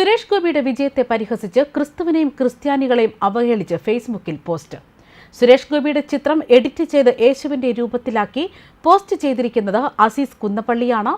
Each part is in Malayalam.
സുരേഷ് ഗോപിയുടെ വിജയത്തെ പരിഹസിച്ച് ക്രിസ്തുവിനെയും ക്രിസ്ത്യാനികളെയും അവഹേളിച്ച് ഫേസ്ബുക്കിൽ പോസ്റ്റ്. സുരേഷ് ഗോപിയുടെ ചിത്രം എഡിറ്റ് ചെയ്ത് യേശുവിന്റെ രൂപത്തിലാക്കി പോസ്റ്റ് ചെയ്തിരിക്കുന്നത് അസീസ് കുന്നപ്പള്ളിയാണ്.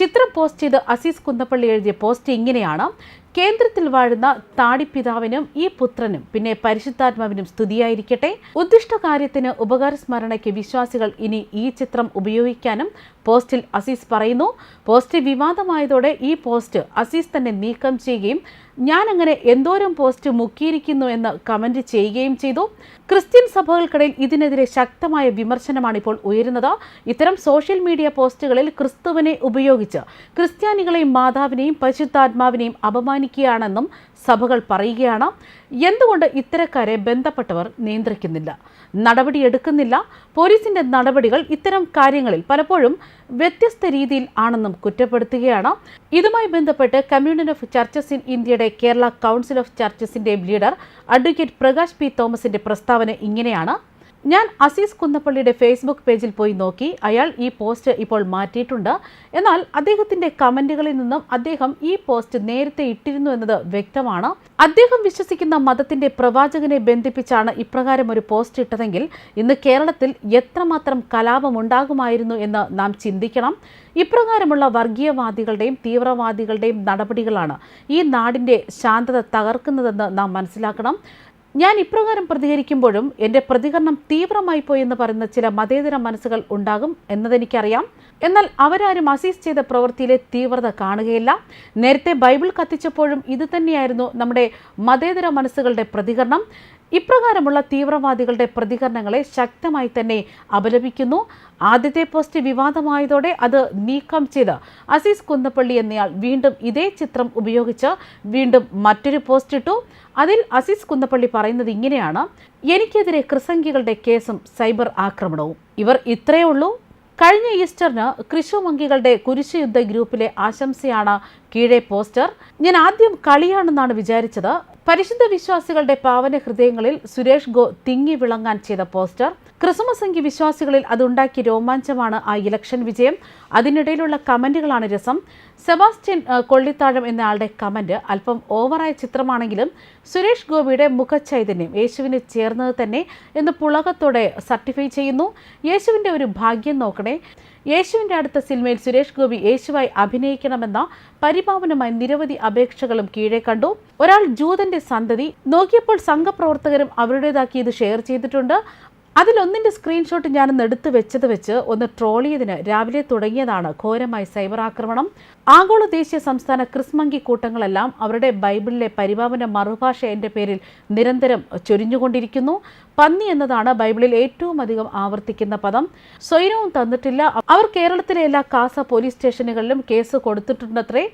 ചിത്രം പോസ്റ്റ് ചെയ്ത് അസീസ് കുന്നപ്പള്ളി എഴുതിയ പോസ്റ്റ് ഇങ്ങനെയാണ്. കേന്ദ്രത്തിൽ വാഴുന്ന താടിപ്പിതാവിനും ഈ പുത്രനും പിന്നെ പരിശുദ്ധാത്മാവിനും സ്തുതിയായിരിക്കട്ടെ. ഉദ്ദിഷ്ട കാര്യത്തിന് ഉപകാരസ്മരണയ്ക്ക് വിശ്വാസികൾ ഇനി ഈ ചിത്രം ഉപയോഗിക്കാനും പോസ്റ്റിൽ അസീസ് പറയുന്നു. പോസ്റ്റ് വിവാദമായതോടെ ഈ പോസ്റ്റ് അസീസ് തന്നെ നീക്കം ചെയ്യുകയും ഞാൻ അങ്ങനെ എന്തോരം പോസ്റ്റ് മുക്കിയിരിക്കുന്നു എന്ന് കമന്റ് ചെയ്യുകയും ചെയ്തു. ക്രിസ്ത്യൻ സഭകൾക്കിടയിൽ ഇതിനെതിരെ ശക്തമായ വിമർശനമാണ് ഇപ്പോൾ ഉയരുന്നത്. ഇത്തരം സോഷ്യൽ മീഡിയ പോസ്റ്റുകളിൽ ക്രിസ്തുവിനെ ഉപയോഗിച്ച് ക്രിസ്ത്യാനികളെയും മാതാവിനെയും പരിശുദ്ധാത്മാവിനെയും അപമാനിക്കുകയാണെന്നും സഭകൾ പറയുകയാണ്. എന്തുകൊണ്ട് ഇത്തരക്കാരെ ബന്ധപ്പെട്ടവർ നിയന്ത്രിക്കുന്നില്ല? നടപടിയെടുക്കുന്നില്ല പോലീസിന്റെ നടപടികൾ ഇത്തരം കാര്യങ്ങളിൽ പലപ്പോഴും വ്യത്യസ്ത രീതിയിൽ ആണെന്നും കുറ്റപ്പെടുത്തുകയാണ്. ഇതുമായി ബന്ധപ്പെട്ട് കമ്മ്യൂണിയൻ ഓഫ് ചർച്ചസ് ഇൻ ഇന്ത്യയുടെ കേരള കൗൺസിൽ ഓഫ് ചർച്ചസിന്റെ ലീഡർ അഡ്വക്കേറ്റ് പ്രകാശ് പി തോമസിന്റെ പ്രസ്താവന ഇങ്ങനെയാണ്. ഞാൻ അസീസ് കുന്നപ്പള്ളിയുടെ ഫേസ്ബുക്ക് പേജിൽ പോയി നോക്കി. അയാൾ ഈ പോസ്റ്റ് ഇപ്പോൾ മാറ്റിയിട്ടുണ്ട്. എന്നാൽ അദ്ദേഹത്തിന്റെ കമന്റുകളിൽ നിന്നും അദ്ദേഹം ഈ പോസ്റ്റ് നേരത്തെ ഇട്ടിരുന്നു എന്നത് വ്യക്തമാണ്. അദ്ദേഹം വിശ്വസിക്കുന്ന മതത്തിന്റെ പ്രവാചകനെ ബന്ധിപ്പിച്ചാണ് ഇപ്രകാരം ഒരു പോസ്റ്റ് ഇട്ടതെങ്കിൽ ഇന്ന് കേരളത്തിൽ എത്രമാത്രം കലാപമുണ്ടാകുമായിരുന്നു എന്ന് നാം ചിന്തിക്കണം. ഇപ്രകാരമുള്ള വർഗീയവാദികളുടെയും തീവ്രവാദികളുടെയും നടപടികളാണ് ഈ നാടിന്റെ ശാന്തത തകർക്കുന്നതെന്ന് നാം മനസ്സിലാക്കണം. ഞാൻ ഇപ്രകാരം പ്രതികരിക്കുമ്പോഴും എന്റെ പ്രതികരണം തീവ്രമായി പോയെന്ന് പറയുന്ന ചില മതേതര മനസ്സുകൾ ഉണ്ടാകും എന്നതെനിക്കറിയാം. എന്നാൽ അവരാരും അസീസ് ചെയ്ത പ്രവൃത്തിയിലെ തീവ്രത കാണുകയില്ല. നേരത്തെ ബൈബിൾ കത്തിച്ചപ്പോഴും ഇത് തന്നെയായിരുന്നു നമ്മുടെ മതേതര മനസ്സുകളുടെ പ്രതികരണം. ഇപ്രകാരമുള്ള തീവ്രവാദികളുടെ പ്രതികരണങ്ങളെ ശക്തമായി തന്നെ അപലപിക്കുന്നു. ആദ്യത്തെ പോസ്റ്റ് വിവാദമായതോടെ അത് നീക്കം ചെയ്ത് അസീസ് കുന്നപ്പള്ളി എന്നയാൾ വീണ്ടും ഇതേ ചിത്രം ഉപയോഗിച്ച് വീണ്ടും മറ്റൊരു പോസ്റ്റ് ഇട്ടു. അതിൽ അസീസ് കുന്നപ്പള്ളി പറയുന്നത് ഇങ്ങനെയാണ്. എനിക്കെതിരെ ക്രിസംഗികളുടെ കേസും സൈബർ ആക്രമണവും. ഇവർ ഇത്രയേ ഉള്ളൂ. കഴിഞ്ഞ ഈസ്റ്ററിന് കൃഷുമങ്കികളുടെ കുരിശുയുദ്ധ ഗ്രൂപ്പിലെ ആശംസയാണ് കീഴെ പോസ്റ്റർ. ഞാൻ ആദ്യം കളിയാണെന്നാണ് വിചാരിച്ചത്. പരിശുദ്ധ വിശ്വാസികളുടെ പാവന ഹൃദയങ്ങളിൽ സുരേഷ് ഗോ തിങ്ങി വിളങ്ങാൻ ചെയ്ത പോസ്റ്റർ ക്രിസ്മസ് എങ്കിൽ വിശ്വാസികളിൽ അതുണ്ടാക്കിയ രോമാഞ്ചമാണ് ആ ഇലക്ഷൻ വിജയം. അതിനിടയിലുള്ള കമന്റുകളാണ് രസം. സെബാസ്റ്റ്യൻ കൊള്ളിത്താഴം എന്നയാളുടെ കമന്റ് അല്പം ഓവറായ ചിത്രമാണെങ്കിലും സുരേഷ് ഗോപിയുടെ മുഖചൈതന്യം യേശുവിന് ചേർന്നത് തന്നെ എന്ന് പുളകത്തോടെ സർട്ടിഫൈ ചെയ്യുന്നു. യേശുവിന്റെ ഒരു ഭാഗ്യം നോക്കണേ. യേശുവിന്റെ അടുത്ത സിനിമയിൽ സുരേഷ് ഗോപി യേശുവായി അഭിനയിക്കണമെന്ന പരിപാവനമായി നിരവധി അപേക്ഷകളും കീഴെ കണ്ടു. ഒരാൾ ജൂതന്റെ സന്തതി. നോക്കിയപ്പോൾ സംഘപ്രവർത്തകരും അവരുടേതാക്കി ഇത് ഷെയർ ചെയ്തിട്ടുണ്ട്. അതിലൊന്നിന്റെ സ്ക്രീൻഷോട്ട് ഞാനൊന്ന് എടുത്തു വെച്ചത് വെച്ച് ഒന്ന് ട്രോൾ ചെയ്തതിന് രാവിലെ തുടങ്ങിയതാണ് ഘോരമായ സൈബർ ആക്രമണം. ആഗോള ദേശീയ സംസ്ഥാന ക്രിസ്മങ്കി കൂട്ടങ്ങളെല്ലാം അവരുടെ ബൈബിളിലെ പരിഭാവന മറുഭാഷ എന്റെ പേരിൽ നിരന്തരം ചൊരിഞ്ഞുകൊണ്ടിരിക്കുന്നു. പന്നി എന്നതാണ് ബൈബിളിൽ ഏറ്റവും അധികം ആവർത്തിക്കുന്ന പദം. സ്വൈരവും തന്നിട്ടില്ല. അവർ കേരളത്തിലെ എല്ലാ കാസ പോലീസ് സ്റ്റേഷനുകളിലും കേസ് കൊടുത്തിട്ടുണ്ടത്രേ.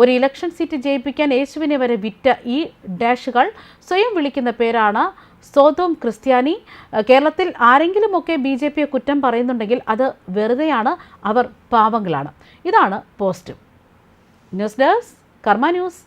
ഒരു ഇലക്ഷൻ സീറ്റ് ജയിപ്പിക്കാൻ യേശുവിനെ വരെ വിറ്റ ഈ ഡാഷുകൾ സ്വയം വിളിക്കുന്ന പേരാണ് സ്വതവും ക്രിസ്ത്യാനി. കേരളത്തിൽ ആരെങ്കിലുമൊക്കെ ബി ജെ പിയെ കുറ്റം പറയുന്നുണ്ടെങ്കിൽ അത് വെറുതെയാണ് അവർ പാവങ്ങളാണ്. ഇതാണ് post. News desk Karma news.